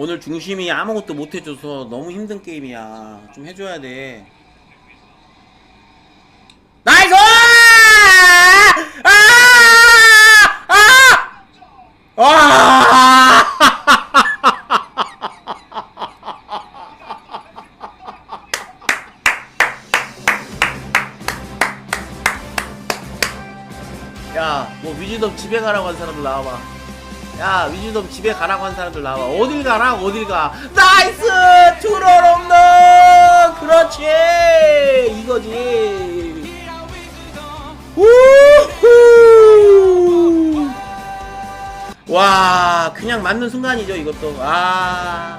오늘 중심이 아무것도 못 해줘서 너무 힘든 게임이야. 좀 해줘야 돼. 나이스! 아! 아! 아! 야, 뭐 위즈덤 집에 가라고 한 사람들 나와봐. 야, 위즈덤 집에 가라고 한 사람들 나와봐. 어딜 가라? 어딜 가? 나이스! 투런 홈런! 그렇지! 이거지. 우후! 와, 그냥 맞는 순간이죠, 이것도. 아.